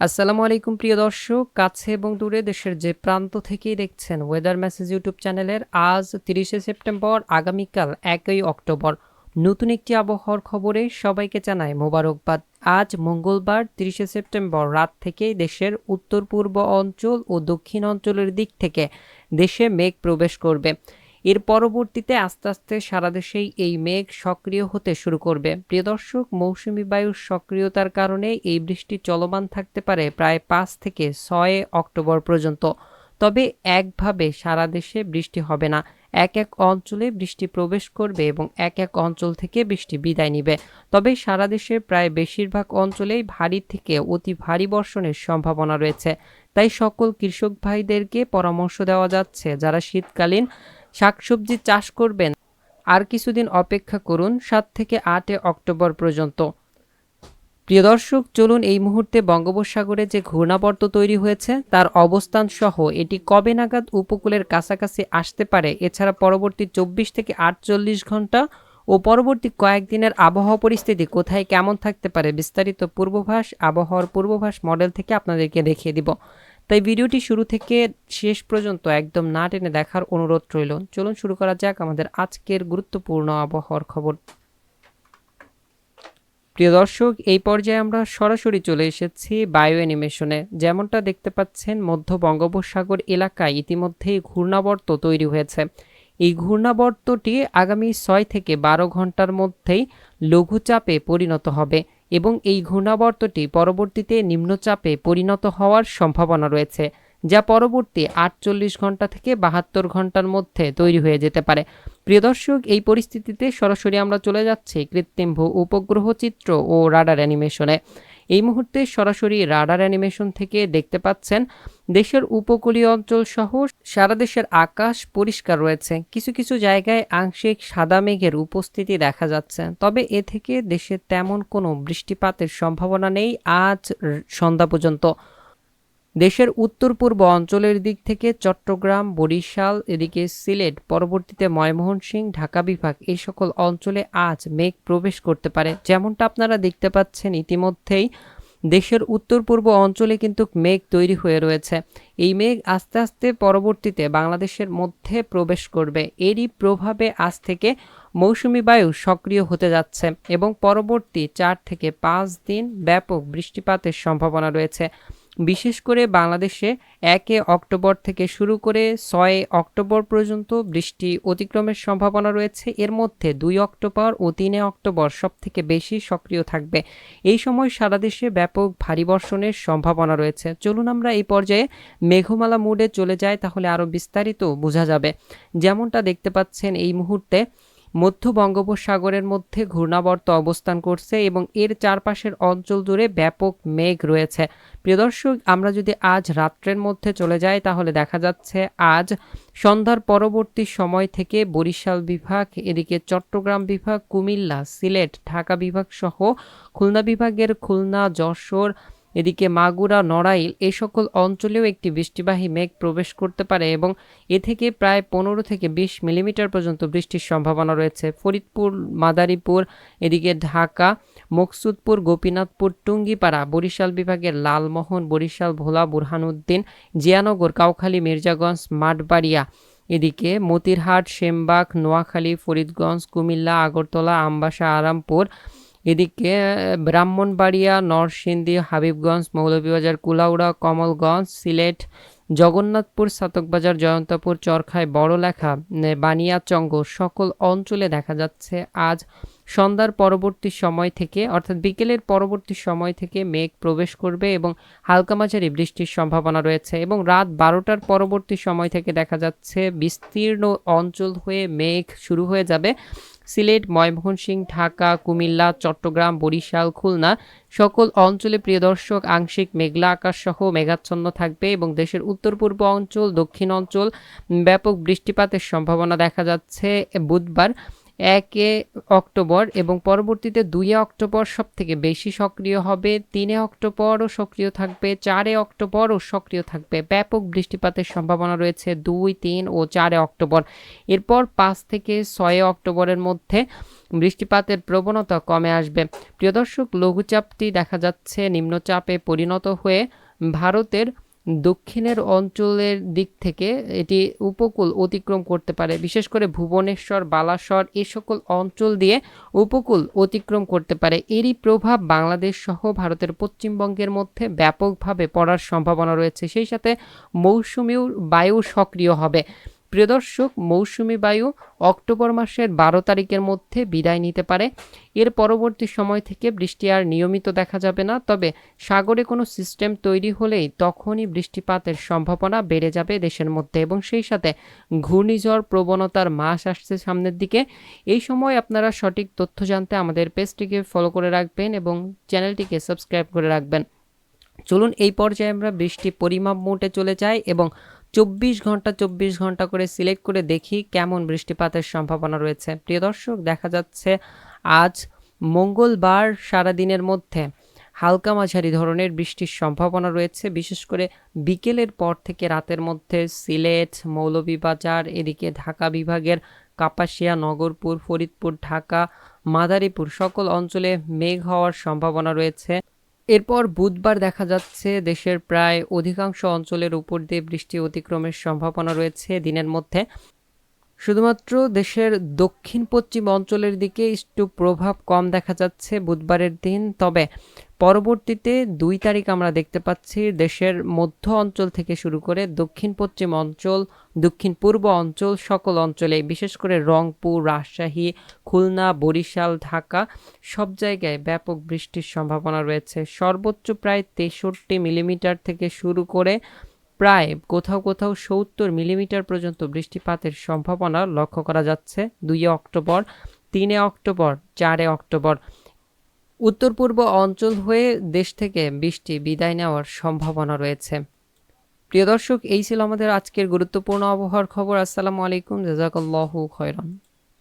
আসসালামু আলাইকুম, প্রিয় দর্শক। কাছে এবং দূরে দেশের যে প্রান্ত থেকেই দেখছেন ওয়েদার মেসেজ ইউটিউব চ্যানেলের আজ তিরিশে সেপ্টেম্বর, আগামীকাল একই অক্টোবর। নতুন একটি আবহাওয়ার খবরে সবাইকে জানায় মোবারকবাদ। আজ মঙ্গলবার তিরিশে সেপ্টেম্বর রাত থেকেই দেশের উত্তর পূর্ব অঞ্চল ও দক্ষিণ অঞ্চলের দিক থেকে দেশে মেঘ প্রবেশ করবে। এর পরবর্তীতে আস্তে আস্তে সারা দেশেই এই মেঘ সক্রিয় হতে শুরু করবে। প্রিয় দর্শক, মৌসুমি বায়ুর সক্রিয়তার কারণে এই বৃষ্টি চলমান থাকতে পারে প্রায় পাঁচ থেকে ছয় অক্টোবর পর্যন্ত। তবে একভাবে সারা দেশে বৃষ্টি হবে না। এক এক অঞ্চলে বৃষ্টি প্রবেশ করবে এবং এক এক অঞ্চল থেকে বৃষ্টি বিদায় নিবে। তবে সারা দেশের প্রায় বেশিরভাগ অঞ্চলেই ভারী থেকে অতি ভারী বর্ষণের সম্ভাবনা রয়েছে। তাই সকল কৃষক ভাইদেরকে পরামর্শ দেওয়া যাচ্ছে, যারা শীতকালীন শাকসবজি চাষ করবেন। আর কিছুদিন অপেক্ষা করুন সাত থেকে আটে অক্টোবর পর্যন্ত। প্রিয় দর্শক, চলুন এই মুহূর্তে বঙ্গোপসাগরে যে ঘূর্ণাবর্ত তৈরি হয়েছে, তার অবস্থান সহ এটি কবে নাগাদ উপকূলের কাছাকাছি আসতে পারে, এছাড়া পরবর্তী চব্বিশ থেকে আটচল্লিশ ঘণ্টা ও পরবর্তী কয়েকদিনের আবহাওয়া পরিস্থিতি কোথায় কেমন থাকতে পারে বিস্তারিত পূর্বভাস, আবহাওয়ার পূর্বভাস মডেল থেকে আপনাদেরকে দেখিয়ে দিব। তাই ভিডিওটি শুরু থেকে শেষ পর্যন্ত একদম না টেনে দেখার অনুরোধ রইল। চলুন শুরু করা যাক আমাদের আজকের গুরুত্বপূর্ণ আবহাওয়ার খবর। প্রিয় দর্শক, এই পর্যায়ে আমরা সরাসরি চলে এসেছি বায়ো অ্যানিমেশনে। যেমনটা দেখতে পাচ্ছেন, মধ্য বঙ্গোপসাগর এলাকায় ইতিমধ্যেই ঘূর্ণাবর্ত তৈরি হয়েছে। এই ঘূর্ণাবর্তটি আগামী ছয় থেকে বারো ঘণ্টার মধ্যেই লঘুচাপে পরিণত হবে। এবং এই ঘূর্ণাবর্তটি পরবর্তীতে নিম্নচাপে পরিণত হওয়ার সম্ভাবনা রয়েছে, যা পরবর্তী আটচল্লিশ ঘণ্টা থেকে বাহাত্তর ঘণ্টার মধ্যে তৈরি হয়ে যেতে পারে। প্রিয় দর্শক, এই পরিস্থিতিতে সরাসরি আমরা চলে যাচ্ছি কৃত্রিম ভূ উপগ্রহ চিত্র ও রাডার অ্যানিমেশনে। এই মুহূর্তে সরাসরি রাডার অ্যানিমেশন থেকে দেখতে পাচ্ছেন দেশের উপকূলীয় অঞ্চল সহ সারা দেশের আকাশ পরিষ্কার রয়েছে। কিছু কিছু জায়গায় আংশিক সাদা মেঘের উপস্থিতি দেখা যাচ্ছে। তবে এ থেকে দেশে তেমন কোনো বৃষ্টিপাতের সম্ভাবনা নেই। আজ সন্ধ্যা পর্যন্ত দেশের উত্তর পূর্ব অঞ্চলের দিক থেকে চট্টগ্রাম, বরিশাল, এদিকে সিলেট, পরবর্তীতে ময়মোহনসিংহ ঢাকা বিভাগ এই সকল অঞ্চলে আজ মেঘ প্রবেশ করতে পারে। যেমনটা আপনারা দেখতে পাচ্ছেন ইতিমধ্যেই, দেশের উত্তর পূর্ব অঞ্চলে কিন্তু মেঘ তৈরি হয়ে রয়েছে। এই মেঘ আস্তে আস্তে পরবর্তীতে বাংলাদেশের মধ্যে প্রবেশ করবে। এরই প্রভাবে আজ থেকে মৌসুমি বায়ু সক্রিয় হতে যাচ্ছে এবং পরবর্তী চার থেকে পাঁচ দিন ব্যাপক বৃষ্টিপাতের সম্ভাবনা রয়েছে। বিশেষ করে বাংলাদেশে একে অক্টোবর থেকে শুরু করে ছয় অক্টোবর পর্যন্ত বৃষ্টি অতিক্রমের সম্ভাবনা রয়েছে। এর মধ্যে দুই অক্টোবর ও তিনে অক্টোবর সব থেকে বেশি সক্রিয় থাকবে। এই সময় সারা দেশে ব্যাপক ভারী বর্ষণের সম্ভাবনা রয়েছে। চলুন আমরা এই পর্যায়ে মেঘমালা মুডে চলে যাই, তাহলে আরও বিস্তারিত বোঝা যাবে। যেমনটা দেখতে পাচ্ছেন, এই মুহূর্তে মধ্য বঙ্গোপসাগরের মধ্যে ঘূর্ণাবর্ত অবস্থান করছে এবং এর চারপাশের অঞ্চল জুড়ে ব্যাপক মেঘ রয়েছে। প্রিয় দর্শক, আমরা যদি আজ রাত্রের মধ্যে চলে যাই, তাহলে দেখা যাচ্ছে আজ সন্ধ্যার পরবর্তী সময় থেকে বরিশাল বিভাগ, এদিকে চট্টগ্রাম বিভাগ, কুমিল্লা, সিলেট, ঢাকা বিভাগ সহ খুলনা বিভাগের খুলনা, যশোর এদিকে মাগুরা, নড়াইল এই সকল অঞ্চলেও একটি বৃষ্টিবাহী মেঘ প্রবেশ করতে পারে এবং এ থেকে প্রায় পনেরো থেকে বিশ মিলিমিটার পর্যন্ত বৃষ্টির সম্ভাবনা রয়েছে। ফরিদপুর, মাদারীপুর, এদিকে ঢাকা, মকসুদপুর, গোপীনাথপুর, টুঙ্গিপাড়া, বরিশাল বিভাগের লালমোহন, বরিশাল, ভোলা, বুরহানুদ্দিন, জিয়ানগর, কাউখালী, মির্জাগঞ্জ, মাঠবাড়িয়া। এদিকে মতিরহাট, সেমবাগ, নোয়াখালী, ফরিদগঞ্জ, কুমিল্লা, আগরতলা, আমবাসা, আরামপুর এদিকে, ব্রাহ্মণবাড়িয়া, নরসিংদী, হাবিবগঞ্জ, মৌলভীবাজার, কুলাউড়া, কমলগঞ্জ, সিলেট, জগন্নাথপুর, সাতকবাজার, জয়ন্তপুর, চরখায়, বড়লেখা বানিয়াচঙ্গ সকল অঞ্চলে দেখা যাচ্ছে আজ সন্ধ্যার পরবর্তী সময় থেকে, অর্থাৎ বিকেলের পরবর্তী সময় থেকে মেঘ প্রবেশ করবে এবং হালকা মাঝারি বৃষ্টির সম্ভাবনা রয়েছে এবং রাত বারোটার পরবর্তী সময় থেকে দেখা যাচ্ছে বিস্তীর্ণ অঞ্চল হয়ে মেঘ শুরু হয়ে যাবে। সিলেট ময়মোহনসিংহ ঢাকা, কুমিল্লা, চট্টগ্রাম, বরিশাল, খুলনা সকল অঞ্চলে প্রিয় দর্শক, আংশিক মেঘলা আকাশ সহ মেঘাচ্ছন্ন থাকবে এবং দেশের উত্তর পূর্ব অঞ্চল, দক্ষিণ অঞ্চল ব্যাপক বৃষ্টিপাতের সম্ভাবনা দেখা যাচ্ছে বুধবার। একে অক্টোবর এবং পরবর্তীতে দুই অক্টোবর সব থেকে বেশি সক্রিয় হবে, তিনে অক্টোবরও সক্রিয় থাকবে, চারে অক্টোবরও সক্রিয় থাকবে। ব্যাপক বৃষ্টিপাতের সম্ভাবনা রয়েছে দুই, তিন ও চারে অক্টোবর। এরপর পাঁচ থেকে ছয় অক্টোবরের মধ্যে বৃষ্টিপাতের প্রবণতা কমে আসবে। প্রিয় দর্শক, লঘুচাপটি দেখা যাচ্ছে, নিম্নচাপে পরিণত হয়ে ভারতের দক্ষিণের অঞ্চলের দিক থেকে এটি উপকূল অতিক্রম করতে পারে, বিশেষ করে ভুবনেশ্বর, বালাসর, এ সকল অঞ্চল দিয়ে উপকূল অতিক্রম করতে পারে। এরই প্রভাব বাংলাদেশ সহ ভারতের পশ্চিমবঙ্গের মধ্যে ব্যাপকভাবে পড়ার সম্ভাবনা রয়েছে। সেই সাথে মৌসুমী বায়ু সক্রিয় হবে। প্রিয় দর্শক, মৌসুমি বায়ু অক্টোবর মাসের বারো তারিখের মধ্যে বিদায় নিতে পারে। এর পরবর্তী সময় থেকে বৃষ্টি আর নিয়মিত দেখা যাবে না, তবে সাগরে কোনো সিস্টেম তৈরি হলেই তখনই বৃষ্টিপাতের সম্ভাবনা বেড়ে যাবে দেশের মধ্যে এবং সেই সাথে ঘূর্ণিঝড় প্রবণতার মাস আসছে সামনের দিকে। এই সময় আপনারা সঠিক তথ্য জানতে আমাদের পেজটিকে ফলো করে রাখবেন এবং চ্যানেলটিকে সাবস্ক্রাইব করে রাখবেন। চলুন, এই পর্যায়ে আমরা বৃষ্টি পরিমাপ মোটে চলে যাই এবং চব্বিশ ঘণ্টা চব্বিশ ঘণ্টা করে সিলেক্ট করে দেখি কেমন বৃষ্টিপাতের সম্ভাবনা রয়েছে। প্রিয় দর্শক, দেখা যাচ্ছে আজ মঙ্গলবার সারাদিনের মধ্যে হালকা মাঝারি ধরনের বৃষ্টির সম্ভাবনা রয়েছে। বিশেষ করে বিকেলের পর থেকে রাতের মধ্যে সিলেট, মৌলভীবাজার, এদিকে ঢাকা বিভাগের কাপাসিয়া, নগরপুর, ফরিদপুর, ঢাকা, মাদারীপুর সকল অঞ্চলে মেঘ হওয়ার সম্ভাবনা রয়েছে। এরপর বুধবার দেখা যাচ্ছে দেশের প্রায় অধিকাংশ অঞ্চলের উপর দিয়ে বৃষ্টি অতিক্রমের সম্ভাবনা রয়েছে দিনের মধ্যে। শুধুমাত্র দেশের দক্ষিণ পশ্চিম অঞ্চলের দিকে একটু প্রভাব কম দেখা যাচ্ছে বুধবারের দিন, তবে পরবর্তীতে দুই তারিখ আমরা দেখতে পাচ্ছি দেশের মধ্য অঞ্চল থেকে শুরু করে দক্ষিণ পশ্চিম অঞ্চল, দক্ষিণ পূর্ব অঞ্চল সকল অঞ্চলে, বিশেষ করে রংপুর, রাজশাহী, খুলনা, বরিশাল, ঢাকা, সব জায়গায় ব্যাপক বৃষ্টির সম্ভাবনা রয়েছে। সর্বোচ্চ প্রায় তেষট্টি মিলিমিটার থেকে শুরু করে প্রায় কোথাও কোথাও সত্তর মিলিমিটার পর্যন্ত বৃষ্টিপাতের সম্ভাবনা লক্ষ্য করা যাচ্ছে। দুই অক্টোবর, তিনে অক্টোবর, চারে অক্টোবর। উত্তর পূর্ব অঞ্চল হয়ে দেশ থেকে বৃষ্টি বিদায় নেওয়ার সম্ভাবনা রয়েছে। প্রিয় দর্শক, এই ছিল আমাদের আজকের গুরুত্বপূর্ণ আবহাওয়ার খবর। আসসালামু আলাইকুম, জাজাকাল্লাহু খয়রান।